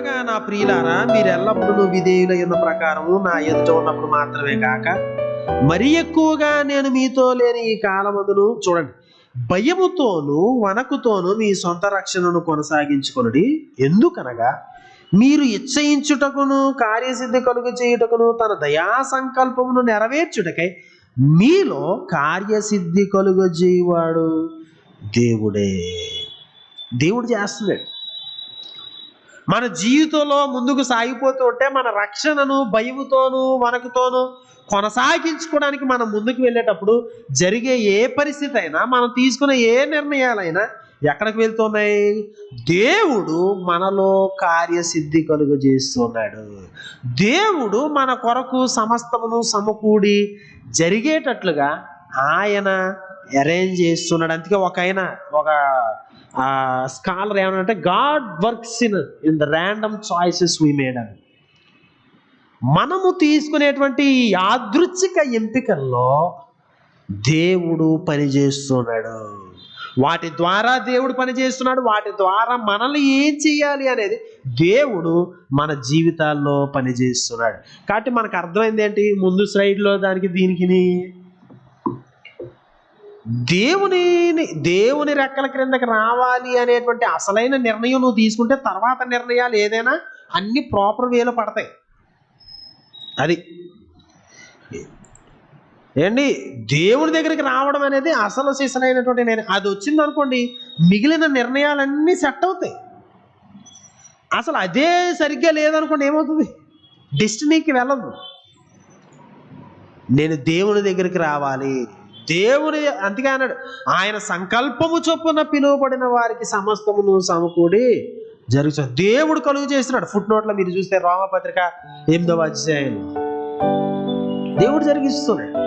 నా ప్రియులారా మీరు ఎల్లప్పుడూ విధేయులై ఉన్న ప్రకారము నా ఎదుట ఉన్నప్పుడు మాత్రమే కాక మరీ ఎక్కువగా నేను మీతో లేని ఈ కాలమందును చూడండి. భయముతోను వనకుతోను మీ సొంత రక్షణను కొనసాగించుకొనుడి. ఎందుకనగా మీరు ఇచ్చయించుటకును కార్యసిద్ధి కలుగు చేయుటకును తన దయా సంకల్పమును నెరవేర్చుటకై మీలో కార్యసిద్ధి కలుగజేయవాడు దేవుడే. దేవుడు చేస్తున్నాడు. మన జీవితంలో ముందుకు సాగిపోతూ ఉంటే మన రక్షణను భయముతోనూ వనకుతోనూ కొనసాగించుకోవడానికి మనం ముందుకు వెళ్ళేటప్పుడు జరిగే ఏ పరిస్థితి అయినా మనం తీసుకునే ఏ నిర్ణయాలైనా ఎక్కడికి వెళ్తున్నాయి? దేవుడు మనలో కార్యసిద్ధి కలుగు చేస్తున్నాడు. దేవుడు మన కొరకు సమస్తమును సమకూడి జరిగేటట్లుగా ఆయన అరేంజ్ చేస్తున్నాడు అందుకే ఒక ఆయన ఒక స్కాలర్ ఏమనంటే God works in in the random choices we made అని. మనము తీసుకునేటువంటి యాదృచ్ఛిక ఎంపికల్లో దేవుడు పనిచేస్తున్నాడు వాటి ద్వారా దేవుడు పనిచేస్తున్నాడు వాటి ద్వారా మనల్ని ఏం చేయాలి అనేది దేవుడు మన జీవితాల్లో పనిచేస్తున్నాడు కాబట్టి మనకు అర్థమైంది ఏంటి? ముందు స్లైడ్లో దానికి దీనికి దేవుని దేవుని రెక్కల క్రిందకి రావాలి అనేటువంటి అసలైన నిర్ణయం నువ్వు తీసుకుంటే తర్వాత నిర్ణయాలు ఏదైనా అన్ని ప్రాపర్ వేలో పడతాయి. అది. ఏండి దేవుని దగ్గరికి రావడం అనేది అసలు సీసనైనటువంటి నిర్ణయం. అది వచ్చింది అనుకోండి మిగిలిన నిర్ణయాలన్నీ సెట్ అవుతాయి. అసలు అదే సరిగ్గా లేదనుకోండి ఏమవుతుంది? డెస్టినీకి వెళ్ళదు. నేను దేవుని దగ్గరికి రావాలి. దేవుని అందుకే అన్నాడు ఆయన సంకల్పము చొప్పున పిలువబడిన వారికి సమస్తమును సమకూడి జరుగుతుంది దేవుడు కలుగు చేస్తున్నాడు. ఫుట్ నోట్లో మీరు చూస్తే రోమపత్రిక ఎనిమిదవ అధ్యాయంలో దేవుడు జరిగిస్తున్నాడు.